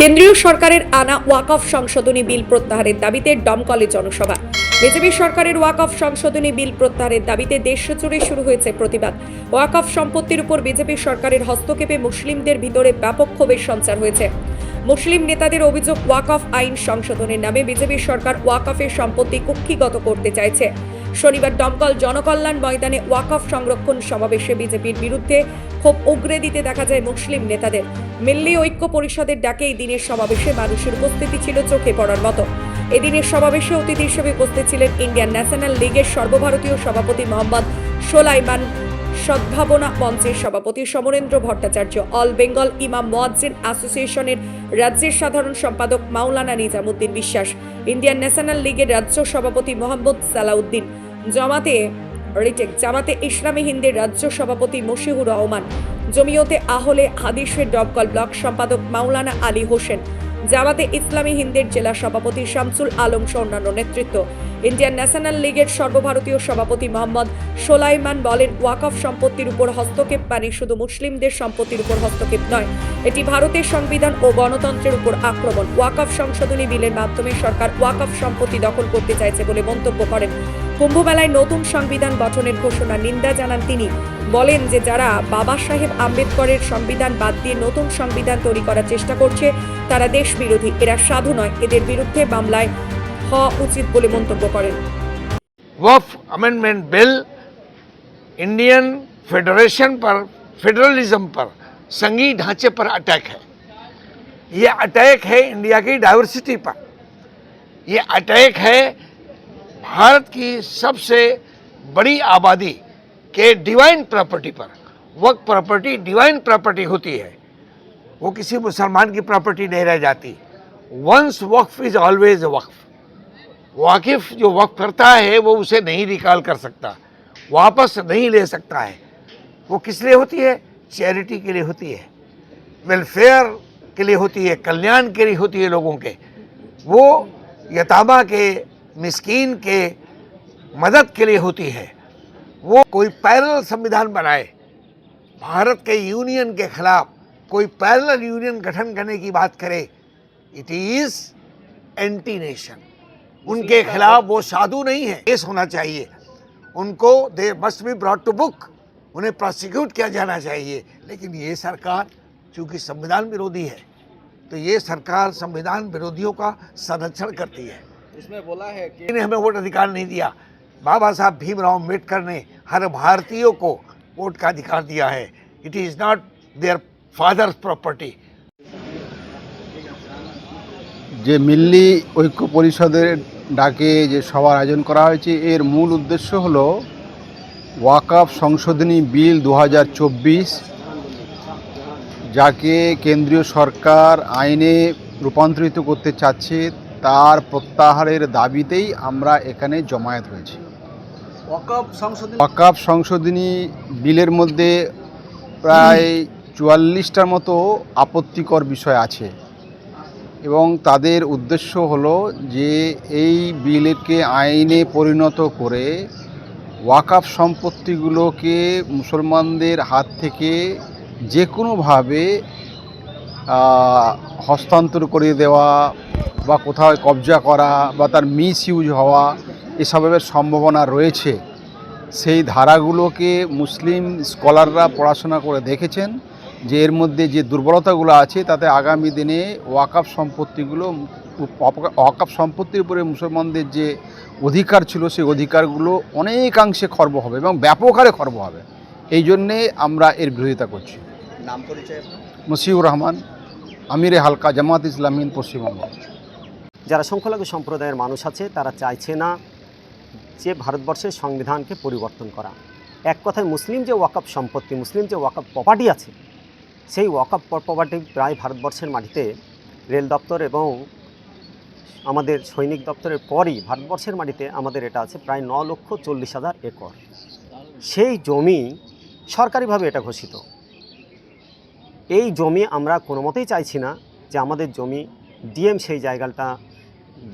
কেন্দ্রীয় সরকারের আনা ওয়াকফ সংশোধনী বিল প্রত্যাহারের দাবিতে দমকলে জনসভা। বিজেপি সরকারের ওয়াকফ সংশোধনী বিল প্রত্যাহারের দাবিতে দেশ জুড়ে শুরু হয়েছে প্রতিবাদ। ওয়াকফ সম্পত্তির উপর বিজেপি সরকারের হস্তক্ষেপে মুসলিমদের ভিতরে ব্যাপক ক্ষোভের সঞ্চার হয়েছে। মুসলিম নেতাদের অভিযোগ ওয়াকফ আইন সংশোধনের নামে বিজেপি সরকার ওয়াকফের সম্পত্তি কুক্ষিগত করতে চাইছে। শনিবার দমকল জনকল্যাণ ময়দানে ওয়াকফ সংরক্ষণ সমাবেশে বিজেপির বিরুদ্ধে ক্ষোভ উগরে দিতে দেখা যায় মুসলিম নেতাদের। মিল্লি ঐক্য পরিষদের ডাকে এই দিনের সমাবেশে মানুষের উপস্থিতি ছিল চোখে পড়ার মতো। এদিনের সমাবেশে অতিথি হিসেবে উপস্থিত ছিলেন ইন্ডিয়ান ন্যাশনাল লীগের সর্বভারতীয় সভাপতি মোহাম্মদ সোলাইমান সদ্ভাবনা মঞ্চের সভাপতি সমরেন্দ্র ভট্টাচার্য, অল বেঙ্গল ইমাম মোয়াজ্জিন অ্যাসোসিয়েশনের রাজ্যের সাধারণ সম্পাদক মাওলানা নিজামুদ্দিন বিশ্বাস, ইন্ডিয়ান ন্যাশনাল লীগের রাজ্য সভাপতি মোহাম্মদ সালাউদ্দিন জামাতে, রিটেক, জামাতে ইসলামী হিন্দের রাজ্য সভাপতি মশিহুর রহমান, জমিয়তে আহলে হাদিসের ডবকল ব্লক সম্পাদক মাওলানা আলী হোসেন, জামাতে ইসলামী হিন্দের জেলা সভাপতি শামসুল আলম সহ অন্যান্য নেতৃত্ব, ইন্ডিয়ান ন্যাশনাল লীগের সর্বভারতীয় সভাপতি মোহাম্মদ সোলাইমান বলেন ওয়াকফ সম্পত্তির উপর হস্তক্ষেপ মানে শুধু মুসলিমদের সম্পত্তির উপর হস্তক্ষেপ নয়, এটি ভারতের সংবিধান ও গণতন্ত্রের উপর আক্রমণ। ওয়াকফ সংশোধনী বিলের মাধ্যমে সরকার ওয়াকফ সম্পত্তি দখল করতে চাইছে বলে মন্তব্য করেন কুম্ভমেলায় নতুন সংবিধান গঠনের ঘোষণা নিন্দা জানান তিনি বলেন যে যারা বাবা সাহেব আম্বেদকরের সংবিধান বাদ দিয়ে নতুন সংবিধান তৈরি করার চেষ্টা করছে তারা দেশ বিরোধী এরা সাধু নয় এদের বিরুদ্ধে মামলায় হওয়া উচিত বলে মন্তব্য করেন Waqf amendment bill Indian federation पर फेडरलिज्म पर संघीय ढांचे पर अटैक है ये अटैक है इंडिया की डाइवर्सिटी पर ये अटैक है भारत की सबसे बड़ी आबादी के डिवाइन प्रॉपर्टी पर वक्त प्रॉपर्टी डिवाइन प्रॉपर्टी होती है। वो किसी मुसलमान की प्रॉपर्टी नहीं रह जाती। Once Waqf is always Waqf. वाकिफ जो वक्त करता है, वो उसे नहीं रिकॉल कर सकता। वापस नहीं ले सकता है। वो किस लिए होती है? चैरिटी के लिए होती है। वेलफेयर के लिए होती है। कल्याण के लिए होती है लोगों के। वो यतामा के मिस्कीन के मदद के लिए होती है। वो कोई पैरल संविधान बनाए। भारत के यूनियन के खिलाफ कोई पैरल यूनियन गठन करने की बात करे इट इज़ एंटी नेशन उनके खिलाफ वो साधु नहीं है। केस होना चाहिए। उनको they must be brought to book उन्हें प्रोसिक्यूट किया जाना चाहिए। लेकिन ये सरकार चूँकि संविधान विरोधी है तो ये सरकार संविधान विरोधियों का संरक्षण करती है। इसमें बोला है कि इन्हें हमें वोट अधिकार नहीं दिया बाबा साहब भीमराव अम्बेडकर ने हर भारतीयों को वोट का अधिकार दिया है it is not their father's property যে মিল্লি ঐক্য পরিষদের ডাকে যে সভার আয়োজন করা হয়েছে এর মূল উদ্দেশ্য হলো ওয়াকাফ সংশোধনী বিল দু যাকে কেন্দ্রীয় সরকার আইনে রূপান্তরিত করতে চাচ্ছে তার প্রত্যাহারের দাবিতেই আমরা এখানে জমায়েত হয়েছি। ওয়াকাফ সংশোধনী বিলের মধ্যে প্রায় চুয়াল্লিশটার মতো আপত্তিকর বিষয় আছে এবং তাদের উদ্দেশ্য হলো যে এই বিলকে আইনে পরিণত করে ওয়াকাফ সম্পত্তিগুলোকে মুসলমানদের হাত থেকে যে কোনোভাবে হস্তান্তর করে দেওয়া বা কোথাও কবজা করা বা তার মিস ইউজ হওয়া এসবের সম্ভাবনা রয়েছে সেই ধারাগুলোকে মুসলিম স্কলাররা পড়াশোনা করে দেখেছেন যে এর মধ্যে যে দুর্বলতাগুলো আছে তাতে আগামী দিনে ওয়াকাফ সম্পত্তিগুলো ওয়াকাফ সম্পত্তির উপরে মুসলমানদের যে অধিকার ছিল সেই অধিকারগুলো অনেকাংশে খর্ব হবে এবং ব্যাপক হারে খর্ব হবে। এই জন্যে আমরা এর বিরোধিতা করছি। নাম পরিচয়? মসিউর রহমান আমিরে হালকা জামাত ইসলামিন পশ্চিমবঙ্গ। যারা সংখ্যালঘু সম্প্রদায়ের মানুষ আছে, তারা চাইছে না যে ভারতবর্ষের সংবিধানকে পরিবর্তন করা। এক কথায় মুসলিম যে ওয়াকআপ সম্পত্তি, মুসলিম যে ওয়াকআপ প্রপার্টি আছে, সেই ওয়াকআপ প্রপার্টি প্রায় ভারতবর্ষের মাটিতে রেল দপ্তর এবং আমাদের সৈনিক দপ্তরের পরই ভারতবর্ষের মাটিতে আমাদের এটা আছে প্রায় ন লক্ষ চল্লিশ হাজার একর। সেই জমি সরকারিভাবে এটা ঘোষিত। এই জমি আমরা কোনো মতেই চাইছি না যে আমাদের জমি ডিএম সেই জায়গাটা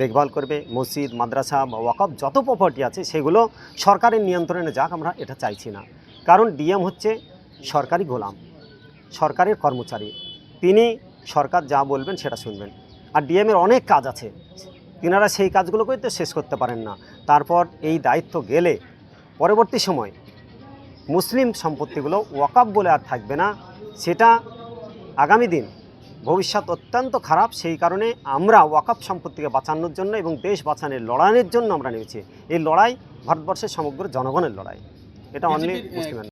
দেখভাল করবে, মসজিদ, মাদ্রাসা বা ওয়াকফ যত প্রপার্টি আছে সেগুলো সরকারের নিয়ন্ত্রণে যাক, আমরা এটা চাইছি না। কারণ ডিএম হচ্ছে সরকারি গোলাম, সরকারের কর্মচারী। তিনি সরকার যা বলবেন সেটা শুনবেন। আর ডিএমের অনেক কাজ আছে। তিনারা সেই কাজগুলোকেই তো শেষ করতে পারেন না। তারপর এই দায়িত্ব গেলে পরবর্তী সময় মুসলিম সম্পত্তিগুলো ওয়াকাপ বলে আর থাকবে না। সেটা আগামী দিন ভবিষ্যৎ অত্যন্ত খারাপ সেই কারণে আমরা ওয়াকাপ সম্পত্তিকে বাঁচানোর জন্য এবং দেশ বাঁচানোর লড়াইয়ের জন্য আমরা নেমেছি। এই লড়াই ভারতবর্ষের সমগ্র জনগণের লড়াই। এটা অনেক মুসলিমের